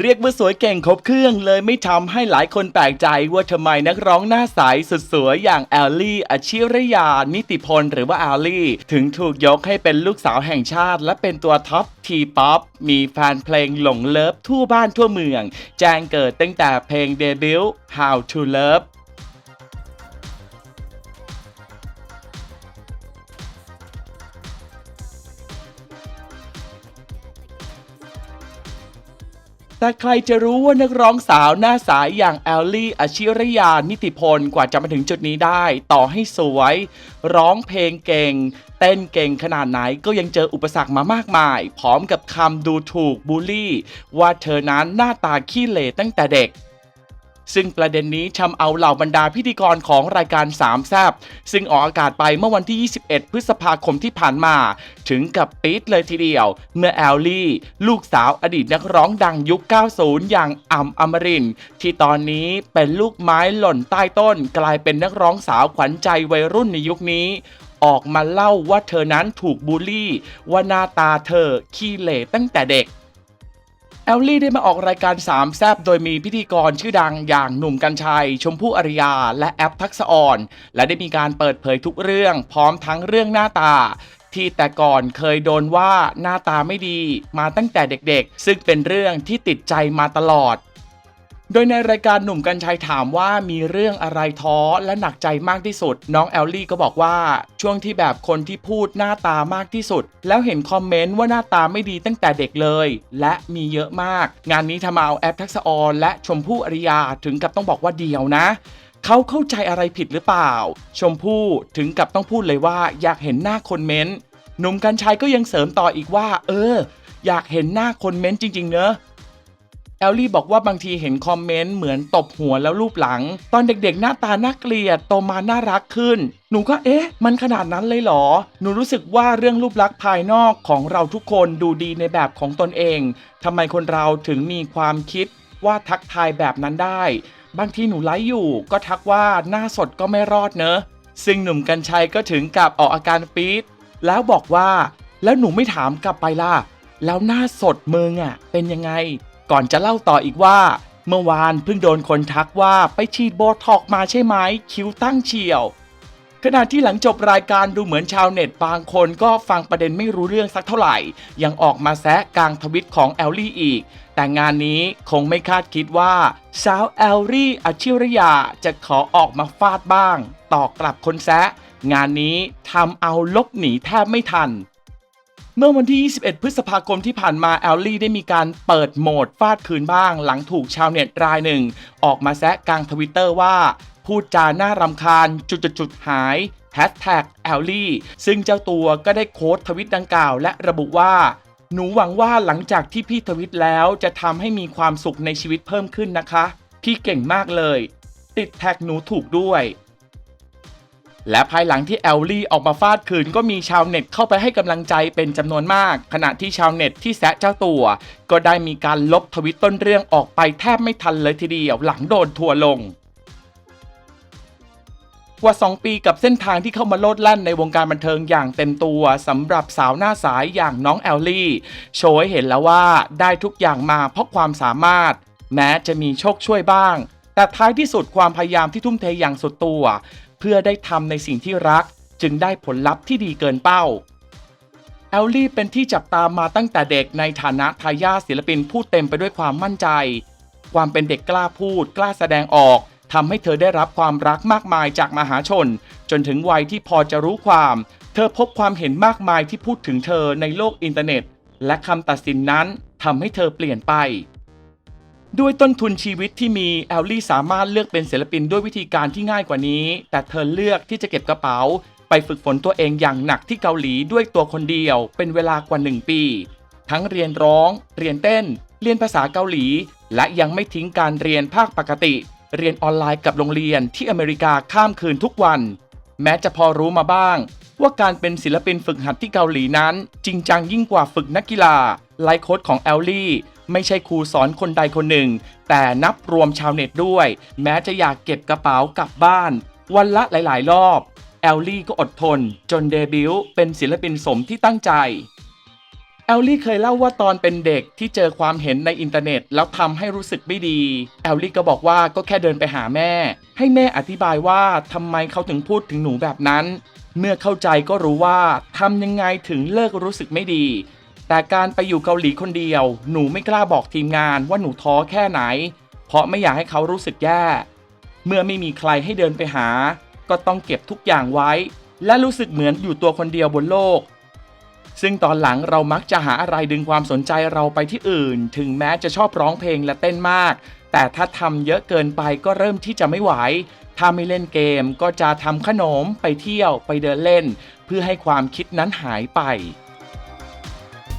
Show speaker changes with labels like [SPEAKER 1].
[SPEAKER 1] เรียกว่าสวยเก่งครบเครื่องเลยไม่ทำให้หลายคนแปลกใจว่าทำไมนักร้องหน้าใสสุดสวยอย่างแอลลี่อาชิรยา นิติพลหรือว่าแอลลี่ ถึงถูกยกให้เป็นลูกสาวแห่งชาติ และเป็นตัวท็อปทีป๊อปมีแฟนเพลงหลงเลิฟทั่วบ้านทั่วเมือง แจ้งเกิดตั้งแต่เพลงเดบิวต์ How to Love แต่ใครจะรู้ว่านักร้องสาวหน้าสายอย่างแอลลี่อชิรยานิติพลกว่าจะมาถึงจุดนี้ได้ ต่อให้สวย ร้องเพลงเก่ง เต้นเก่งขนาดไหนก็ยังเจออุปสรรคมามากมาย พร้อมกับคำดูถูกบูลลี่ ว่าเธอนั้นหน้าตาขี้เหร่ตั้งแต่เด็ก ซึ่งประเด็นนี้ทำเอาเหล่าบรรดาพิธีกรของรายการสามแซบซึ่งออกอากาศไปเมื่อวันที่ 21 พฤษภาคมที่ผ่านมา ถึงกับปี๊ดเลยทีเดียว เมื่อแอลลี่ ลูกสาวอดีตนักร้องดังยุค 90 อย่างอ่ำอมริน ที่ตอนนี้เป็นลูกไม้หล่นใต้ต้น กลายเป็นนักร้องสาวขวัญใจวัยรุ่นในยุคนี้ออกมาเล่าว่าเธอนั้นถูกบูลลี่ ว่าหน้าตาเธอขี้เหร่ตั้งแต่เด็ก แอลลี่ได้มาออกรายการสามแซบโดยมีพิธีกรชื่อดังอย่างหนุ่มกัญชัย ชมพู่อริยา และแอปทักษะอ่อน และได้มีการเปิดเผยทุกเรื่องพร้อมทั้งเรื่องหน้าตา ที่แต่ก่อนเคยโดนว่าหน้าตาไม่ดีมาตั้งแต่เด็กๆ ซึ่งเป็นเรื่องที่ติดใจมาตลอด โดยในรายการหนุ่มกัญชัยถามว่ามีเรื่องอะไรท้อและหนักใจมากที่สุด น้องแอลลี่ก็บอกว่า ช่วงที่แบบคนที่พูดหน้าตามากที่สุด แล้วเห็นคอมเมนต์ว่าหน้าตาไม่ดีตั้งแต่เด็กเลย และมีเยอะมาก งานนี้ทำเอาแอปทักษออนและชมพู่อริยาถึงกับต้องบอกว่าเดียวนะเขาเข้าใจอะไรผิดหรือเปล่า ชมพู่ถึงกับต้องพูดเลยว่า อยากเห็นหน้าคนเม้นต์หนุ่มกัญชัยก็ยังเสริมต่ออีกว่า เออ อยากเห็นหน้าคนเม้นต์จริง ๆ เนอะ แอลลี่บอกว่าบางทีเห็นคอมเมนต์เหมือนตบหัวแล้วรูปหลัง ตอนเด็กๆ หน้าตาน่าเกลียดโตมาน่ารักขึ้น หนูก็เอ๊ะ มันขนาดนั้นเลยเหรอ หนูรู้สึกว่าเรื่องรูปลักษณ์ภายนอกของเราทุกคนดูดีในแบบของตนเองทำไมคนเราถึงมีความคิดว่าทักทายแบบนั้นได้ บางทีหนูไลฟ์อยู่ ก็ทักว่าหน้าสดก็ไม่รอดเนอะ ซึ่งหนุ่มกัญชัยก็ถึงกับออกอาการปี๊ดแล้วบอกว่า แล้วหนูไม่ถามกลับไปล่ะ แล้วหน้าสดมึงอะเป็นยังไง ก่อนจะเล่าต่ออีกว่า เมื่อวานเพิ่งโดนคนทักว่าไปฉีดโบท็อกมาใช่ไหมคิ้วตั้งเฉียว ขณะที่หลังจบรายการดูเหมือนชาวเน็ตบางคนก็ฟังประเด็นไม่รู้เรื่องสักเท่าไหร่ ยังออกมาแซะกลางทวิตของแอลลี่อีก แต่งานนี้คงไม่คาดคิดว่า สาวแอลลี่อชิรยาจะขอออกมาฟาดบ้างต่อกลับคนแซะงานนี้ทำเอาลบหนีแทบไม่ทัน เมื่อวันที่ 21 พฤษภาคมที่ผ่านมาแอลลี่ได้มีการเปิดโหมดฟาดคืนบ้าง หลังถูกชาวเน็ตรายหนึ่ง ออกมาแซะกลางทวิตเตอร์ว่า พูดจาน่ารำคาญจุดๆๆหายแฮชแท็กแอลลี่ซึ่งเจ้าตัวก็ได้โค้ดทวิตดังกล่าว และระบุว่า หนูหวังว่าหลังจากที่พี่ทวิตแล้วจะทำให้มีความสุขในชีวิตเพิ่มขึ้นนะคะ พี่เก่งมากเลย ติดแท็กหนูถูกด้วย และภายหลังที่แอลลี่ออกมาฟาดคืนก็มีชาวเน็ตเข้าไปให้กำลังใจเป็นจำนวนมาก ขณะที่ชาวเน็ตที่แซะเจ้าตัว ก็ได้มีการลบทวิตต้นเรื่องออกไปแทบไม่ทันเลยทีเดียวหลังโดนทัวลงกว่า 2 ปีกับเส้นทางที่เข้ามาโลดแล่นในวงการบันเทิงอย่างเต็มตัวสำหรับสาวหน้าสายอย่างน้องแอลลี่ โชว์ให้เห็นแล้วว่าได้ทุกอย่างมาเพราะความสามารถ แม้จะมีโชคช่วยบ้าง แต่ท้ายที่สุดความพยายามที่ทุ่มเทอย่างสุดตัว เพื่อได้ทำในสิ่งที่รัก จึงได้ผลลัพธ์ที่ดีเกินเป้า แอลลี่เป็นที่จับตามมาตั้งแต่เด็กในฐานะทายาทศิลปินผู้เต็มไปด้วยความมั่นใจ ความเป็นเด็กกล้าพูด กล้าแสดงออกทำให้เธอได้รับความรักมากมายจากมหาชน จนถึงวัยที่พอจะรู้ความ เธอพบความเห็นมากมายที่พูดถึงเธอในโลกอินเทอร์เน็ต และคำตัดสินนั้นทำให้เธอเปลี่ยนไป ด้วยต้นทุนชีวิตที่มีแอลลี่สามารถเลือกเป็นศิลปินด้วยวิธีการที่ง่ายกว่านี้ แต่เธอเลือกที่จะเก็บกระเป๋า ไปฝึกฝนตัวเองอย่างหนักที่เกาหลีด้วยตัวคนเดียว เป็นเวลากว่า 1 ปี ทั้งเรียนร้อง เรียนเต้น เรียนภาษาเกาหลี และยังไม่ทิ้งการเรียนภาคปกติ เรียนออนไลน์กับโรงเรียนที่อเมริกาข้ามคืนทุกวัน แม้จะพอรู้มาบ้าง ว่าการเป็นศิลปินฝึกหัดที่เกาหลีนั้น จริงจังยิ่งกว่าฝึกนักกีฬาไลฟ์โค้ดของแอลลี่ ไม่ใช่ครูสอนคนใดคนหนึ่ง แต่นับรวมชาวเน็ตด้วย แม้จะอยากเก็บกระเป๋ากลับบ้าน วันละหลาย ๆ รอบ แอลลี่ก็อดทน จนเดบิวต์เป็นศิลปินสมที่ตั้งใจ แอลลี่เคยเล่าว่าตอนเป็นเด็กที่เจอความเห็นในอินเทอร์เน็ต แล้วทำให้รู้สึกไม่ดี แอลลี่ก็บอกว่าก็แค่เดินไปหาแม่ ให้แม่อธิบายว่าทำไมเขาถึงพูดถึงหนูแบบนั้นเมื่อเข้าใจก็รู้ว่าทำยังไงถึงเลิกรู้สึกไม่ดี แต่การไปอยู่เกาหลีคนเดียว หนูไม่กล้าบอกทีมงานว่าหนูท้อแค่ไหน เพราะไม่อยากให้เขารู้สึกแย่ เมื่อไม่มีใครให้เดินไปหา ก็ต้องเก็บทุกอย่างไว้ และรู้สึกเหมือนอยู่ตัวคนเดียวบนโลก ซึ่งตอนหลังเรามักจะหาอะไรดึงความสนใจเราไปที่อื่น ถึงแม้จะชอบร้องเพลงและเต้นมาก แต่ถ้าทำเยอะเกินไปก็เริ่มที่จะไม่ไหวถ้าไม่เล่นเกมก็จะทำขนมไปเที่ยวไปเดินเล่น เพื่อให้ความคิดนั้นหายไป